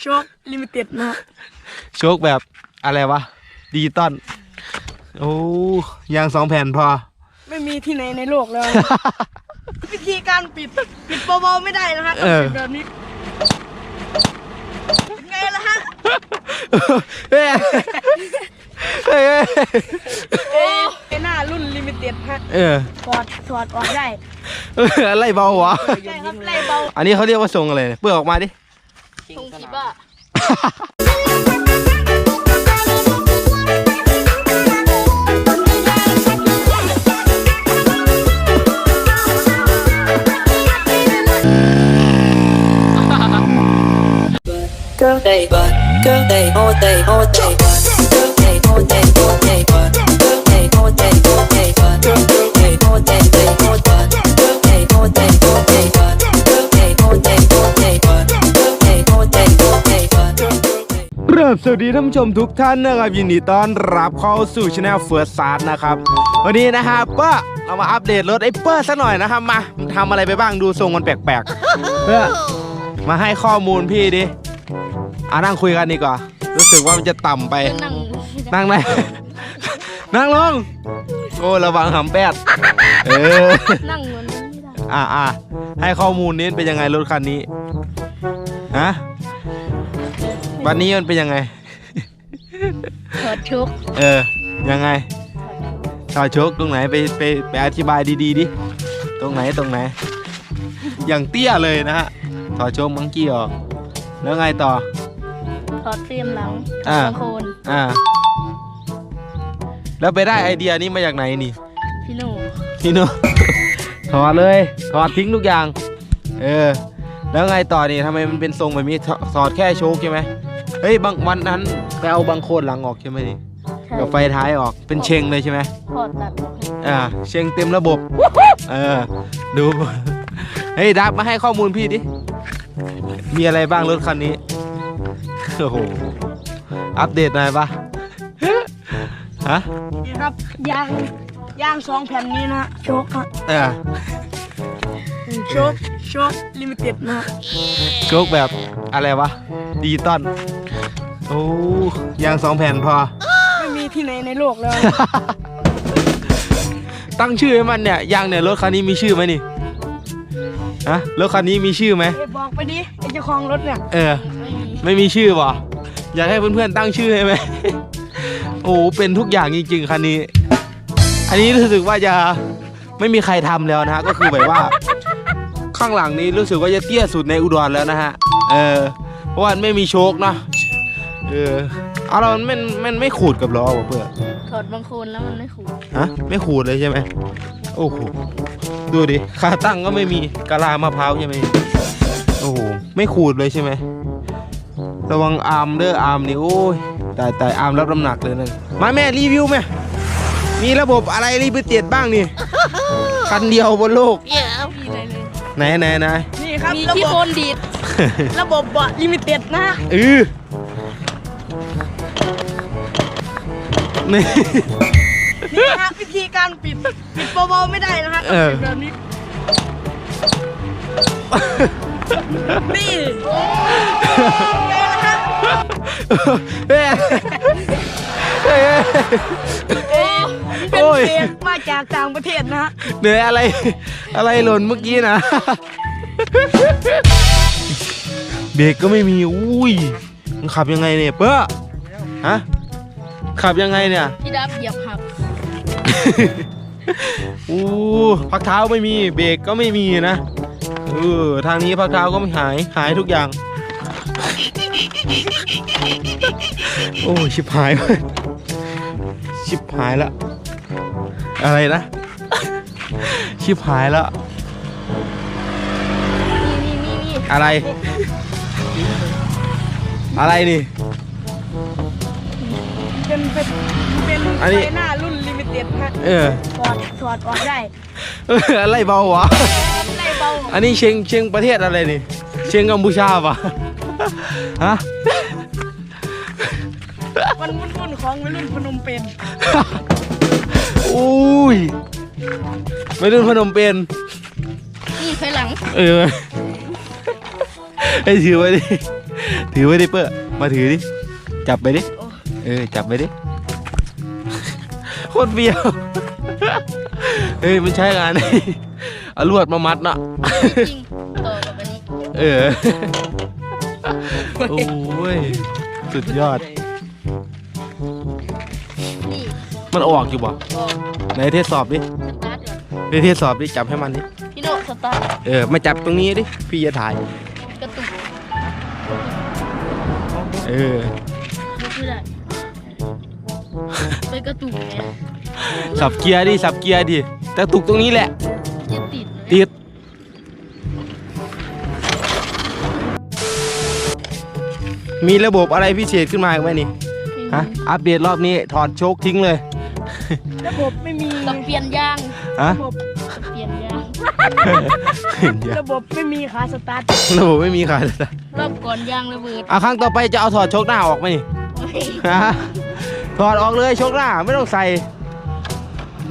โชคลิมิเต็ดนะฮะโชคแบบอะไรวะดิจิตอลโอ้ยางสองแผ่นพอ ไม่มีที่ไหนในโลกแล้ว วิธีการปิด ปิดเบาๆไม่ได้นะฮะต้องเออปิดแบบนี้เป็นไงล่ะฮะเฮ้ยเฮ้ยเฮ้ยโอ้ไอหน้ารุ่นลิมิเต็ดฮะเออถอดถอดออกได้เอออะไรเบาวะใช่ครับไล่เบา อันนี้เขาเรียกว่าทรงอะไรเนี่ยเปิดออกมาดิ 兄弟吧！哈哈。Day เริ่มสวัสดีท่านผู้ชมทุกท่านนะครับยินดีต้อนรับเข้าสู่ช anel เฟิร์สซาร์นะครับวันนี้นะครับเป้อเรามาอัปเดตรถไอ้เปอร์ซะหน่อยนะครับมามันทำอะไรไปบ้างดูทรงมันแปลกๆเพื่อมาให้ข้อมูลพี่ดิอ่านั่งคุยกันดีกว่า รู้สึกว่ามันจะต่ำไป นั่งนั่งไหน นั่งลงโอ้ระวังหำแปดเออนั่งเหมือนนั้นไม่ได้อ่าอ่าให้ข้อมูลนี้เป็นยังไงรถคันนี้ฮะ วันนี้มันเป็นยังไงถอดชุกเออ ยังไงถอดโชคตรงไหนไปไปไปอธิบายดีๆดิ ตรงไหนตรงไหน อย่างเตี้ยเลยนะฮะถอดโชคมังกี้ออกแล้วไงต่อถอดเตรียมหลังอ่าบางโคนอ่า แล้วไปได้ไอเดียนี้มาจากไหนนี่ พี่หนูพี่โน ถอดเลย ถอดทิ้งทุกอย่าง เออ แล้วไงต่อนี่ทำไมมันเป็นทรงแบบนี้ถถอดแค่โชคใช่ไหมเฮ้ยบางวันนั้นไปเอาบางโคนหลังออกใช่ไหมนี่ใช่กับไฟท้ายออกเป็นเชงเลยใช่ไหมถอดตัดออกให้อ่าเชงเต็มระบบเออดูเฮ้ยดับมาให้ข้อมูลพี่ดิมีอะไรบ้างรถคันนี้โอ้โหอัปเดตหน่อยปะฮะนี่ครับยางยางสองแผ่นนี้นะฮะโชคฮะเออ โชคโชคลิมิเต็ดนะฮะโชคแบบอะไรวะดิจิตอลโอ้ยางสองแผ่นพอ ไม่มีที่ไหนในโลกแล้ว ตั้งชื่อให้มันเนี่ยยางเนี่ยรถคันนี้มีชื่อไหมนี่ฮะรถคันนี้มีชื่อไหมเอ้ยบอกไปดิไอ้เจ้าของรถเนี่ยเออไม่มีไม่มีชื่อวะอยากให้เพื่อนๆตั้งชื่อให้ไหมโอ้โหเป็นทุกอย่างจริงๆคันนี้ อันนี้รู้สึกว่าจะไม่มีใครทำแล้วนะฮะก็คือแบบว่า ข้างหลังนี้รู้สึกว่าจะเตี้ยสุดในอุดรแล้วนะฮะ เออ เพราะว่ามันไม่มีโชคเนอะเออ เอาเรามันมันมันไม่ขูดกับล้อวะเพื่อนถอดบางโคนแล้วมันไม่ขูด ฮะ ไม่ขูดเลยใช่ไหม โอ้โห ดูดิขาตั้งก็ไม่มีกะลามะพร้าวใช่ไหมโอ้โห ไม่ขูดเลยใช่ไหม ระวังอาร์มเด้ออาร์มนี่โอ้ยตายตายอาร์มรับน้ำหนักเลยนั่นมาแม่รีวิวไหมมีระบบอะไรรีบเตียดบ้างนี่ คันเดียวบนโลกมีอะไรเลย ไหนไหนไหนนี่ครับมีที่โคนดีด ระบบเบาะลิมิเต็ดนะฮะเออนี่ นี่ฮะวิธีการปิดปิดเบาๆไม่ได้นะฮะต้องเออ ปิดแบบนี้นี่ไงล่ะฮะ เฮ้ยเฮ้ยโอ้ เป็นโอ้ยเศษมาจากต่างประเทศนะฮะเหนื่อยอะไรอะไรหล่นเมื่อกี้นะ เบรกก็ไม่มีอุ้ยมันขับยังไงเนี่ยเป้อฮะขับยังไงเนี่ย พี่ดับเหยียบหักอู้พักเท้าไม่มีเบรกก็ไม่มีนะเออทางนี้พักเท้าก็ไม่หายหายทุกอย่าง โอ้ชิบหายเว้ยชิบหายละ อะไรนะ ชิบหายแล้ว นี่นี่นี่นี่อะไร อะไรนี่ เป็นเป็นเป็นอันนี้ ไฟหน้ารุ่นลิมิเต็ดฮะเออ ถอดถอดออกได้เอออะไรเบาวะ ไล่เบาอันนี้เชียงเชียงประเทศอะไรนี่ เชียงกัมพูชาปะฮะ มันวุ่นๆของวัยรุ่นพนมเปญ อุ้ยไม่รุ่นพนมเปญนี่ไฟหลังเออให้ถือไว้ดิถือไว้ดิเปอร์มาถือดิจับไปดิโอ้เออจับไปดิโคตรเบี้ยวเฮ้ยมันใช้งานเอาลวดมามัดเนาะจริงต่อกับอันนี้เออโอ้ยสุดยอดนี่มันออกอยู่บ่ออก ไหนเทดสอบดิสตาร์ทก่อนไปเทดสอบดิจับให้มันดิพี่โนสตาร์ทเออมาจับตรงนี้ดิพี่จะถ่าย กระตุกเออ ยกไม่ได้ไปกระตุกไงสับเกียร์ดิสับเกียร์ดิแต่ตุกตรงนี้แหละ จะติดเลยติดมีระบบอะไรพิเศษขึ้นมาอีกไหมนี่ฮะอัปเดตรอบนี้ถอดโชคทิ้งเลย ระบบไม่มีกับเปลี่ยนยางฮะระบบเปลี่ยนยางเห็นยังระบบไม่มีขาสตาร์ทระบบไม่มีขายเลยรอบก่อนยางระเบิดอะครั้งต่อไปจะเอาถอดโชคหน้าออกไหมนี่ฮะถอดออกเลยโชคหน้าไม่ต้องใส่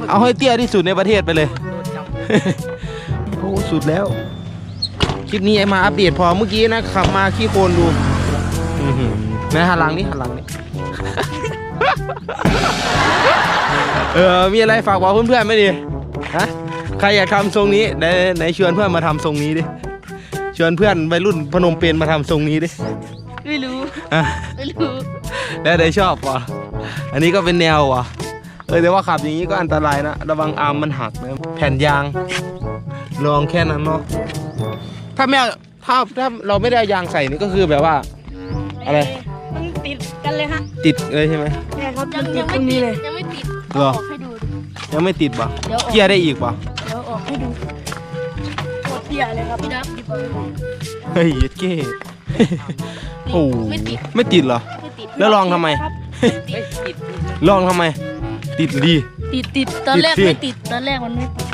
เอาให้เตี้ยที่สุดในประเทศไปเลยโอ้สุดแล้วคลิปนี้ไอ้มาอัปเดตพอเมื่อกี้นะขับมาขี้โคลนดูอื้อหือนะหันหลังนี่หันหลังนี่ เออมีอะไรฝากบอกเพื่อนๆไหมดิฮะใครอยากทำทรงนี้ไหนไหนชวนเพื่อนมาทำทรงนี้ดิชวนเพื่อนวัยรุ่นพนมเปญมาทำทรงนี้ดิไม่รู้อะไม่รู้แล้วได้ชอบวะอันนี้ก็เป็นแนววะเออแต่ว่าขับอย่างนี้ก็อันตรายนะระวังอาร์มมันหักนะแผ่นยางลองแค่นั้นเนาะถ้าไม่เอาถ้าถ้าเราไม่ได้เอายางใส่นี่ก็คือแบบว่า อะไร มันติดกันเลยฮะติดเลยใช่ไหมเนี่ยครับยังยังไม่ติดยังไม่ติด เหรอ ออกให้ดูดิยังไม่ติดปะเดี๋ยวออกเกียร์ได้อีกปะเดี๋ยวออกให้ดูโคตรเตี้ยเลยครับพี่ดับดิบเอาไปดูเฮ้ยเย็ดเก้ โอ้โหไม่ติดไม่ติดเหรอ ไม่ติดแล้วลองทำไม ครับไม่ติดลองทำไม ติดดี ติดติดตอนแรกติดสิ ไม่ติดตอนแรกมันไม่ติด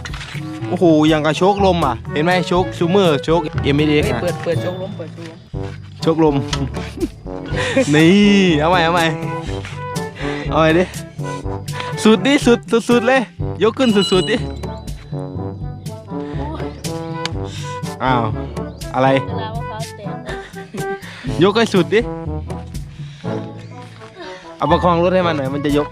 โอ้โหยังกับโชคลมอะ เห็นไหมโชคซูเมอร์โชคเอ็มเอ็กซ์เปิดเปิดโชว์ล้มเปิดโชว์ล้มโชคลม นี่ เอาใหม่เอาใหม่เอาใหม่ดิ สุดดิสุดสุดสุดเลย ยกขึ้นสุดสุดดิอ้าวอะไรเวลามะพร้าวแตกยกให้สุดดิเอาประคองรถให้มันหน่อยมันจะยก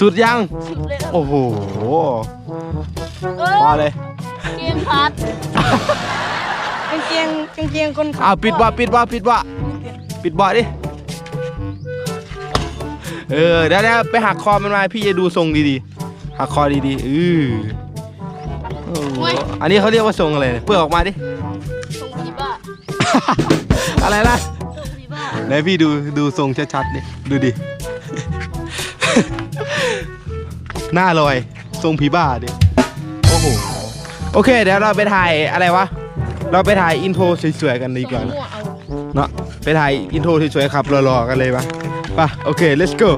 สุดยัง สุดเลยครับโอ้โหเอพออเลยเกมพัดกางเกงกางเกงคนขัอ้าวปิดบ่าปิดบ่าปิดบ่าปิดบ่าดิ เออเดี๋ยวเดี๋ยวไปหักคอมันมาพี่จะดูทรงดีๆหักคอดีๆอือโอ้โหอันนี้เขาเรียกว่าทรงอะไรเนี่ยเปื่อยออกมาดิทรงผีบ้าอะไรล่ะทรงผีบ้าไหนพี่ดูดูทรงชัดๆดิดูดิหน้าลอยทรงผีบ้าดิโอ้โหโอเค เดี๋ยวเราไปถ่ายอะไรวะ เราไปถ่ายอินโทรสวยๆกันดีกว่าทรงนะมั่ว เนาะไปถ่ายอินโทรสวยๆขับรอๆกันเลยปะปะโอเค let's go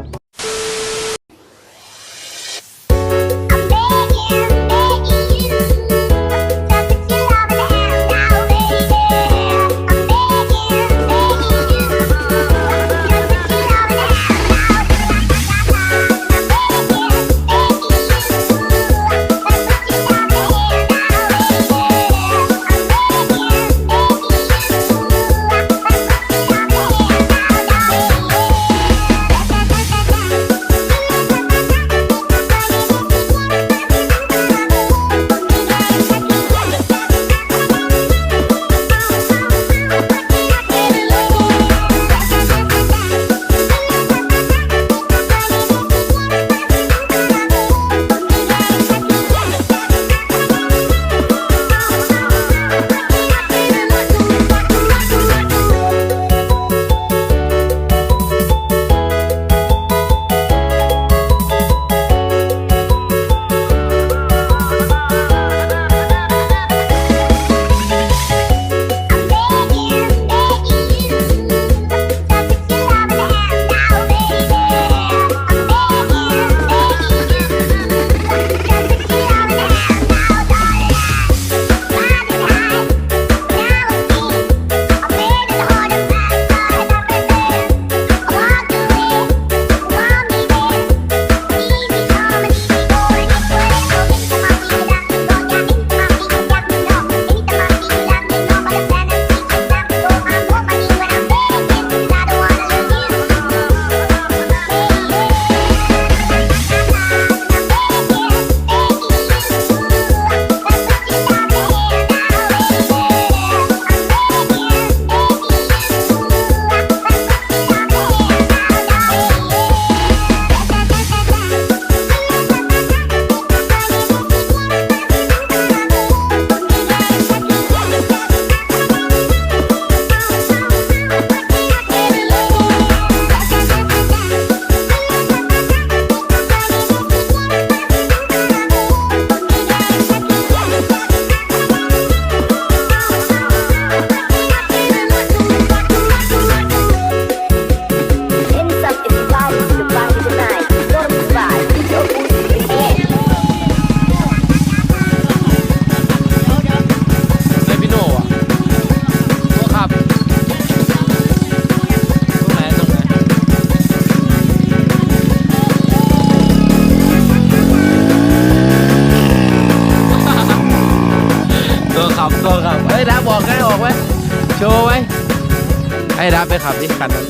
ดับไปขับดิคันนั้น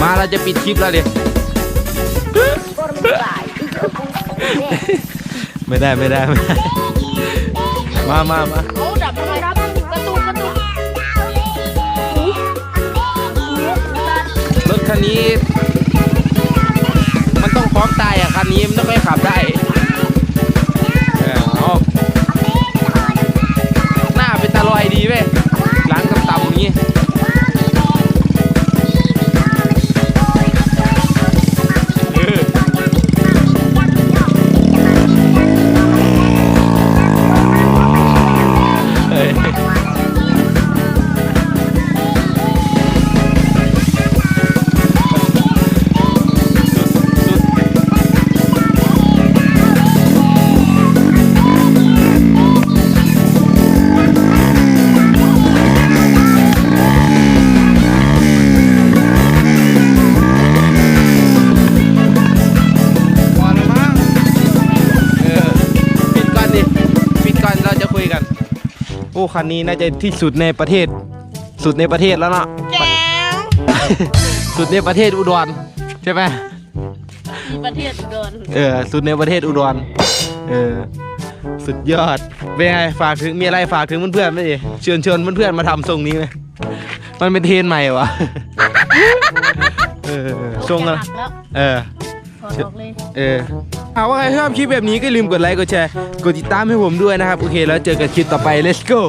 มาเราจะปิดคลิปแล้วเดี๋ยว ไม่ได้ไม่ได้ไม่ได้ มามามาเขาดับทำไมครับกระตุกกระตุกรถคันนี้ มันต้องพร้อมตายอะคันนี้มันต้องไปขับได้เออเอา โอ้คันนี้น่าจะที่สุดในประเทศ สุดในประเทศแล้วเนาะแจ๋วสุดในประเทศอุดรใช่ไหมมีประเทศเกินเออสุดในประเทศอุดรเออสุดยอดเป็นไงฝากถึงมีอะไรฝากถึงเพื่อนๆไหมดิเชิญชวนเพื่อนๆมาทำทรงนี้ไหมมันเป็นเทรนด์ใหม่วะเออทรงอะไรหักแล้วเออถอดออกเลย เออ หากว่าใครชอบคลิปแบบนี้ก็ลืมกดไลค์กดแชร์กดติดตามให้ผมด้วยนะครับ โอเค แล้วเจอกันคลิปต่อไป let's go